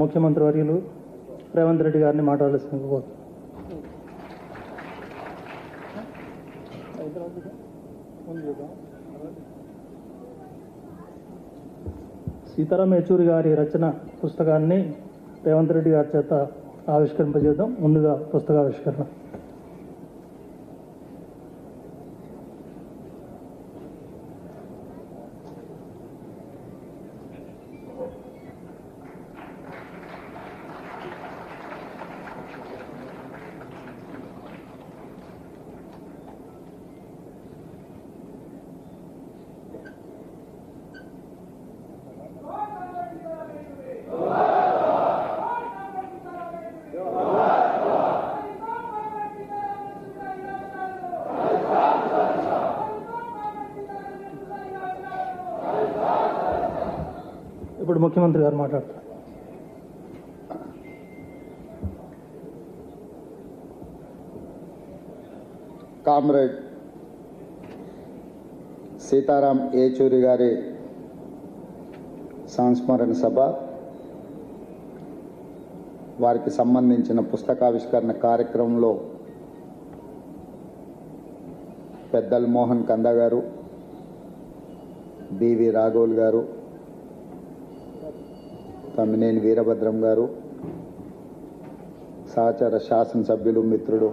ముఖ్యమంత్రి వర్యులు రేవంత్ రెడ్డి గారిని మాట్లాడాల్సింది కోరుతున్నాను. సీతారాం యచూరి గారి రచన పుస్తకాన్ని రేవంత్ రెడ్డి గారి చేత ఆవిష్కరింపజేద్దాం ముందుగా పుస్తకావిష్కరణ ఇప్పుడు ముఖ్యమంత్రి గారు మాట్లాడతారు. కామ్రేడ్ సీతారాం ఏచూరి గారి సంస్మరణ సభ వారికి సంబంధించిన పుస్తకావిష్కరణ కార్యక్రమంలో పెద్దల్ మోహన్ కంద గారు బివి రాఘవులు గారు తమ్మినేని వీరభద్రం గారు సహచర శాసనసభ్యులు మిత్రుడు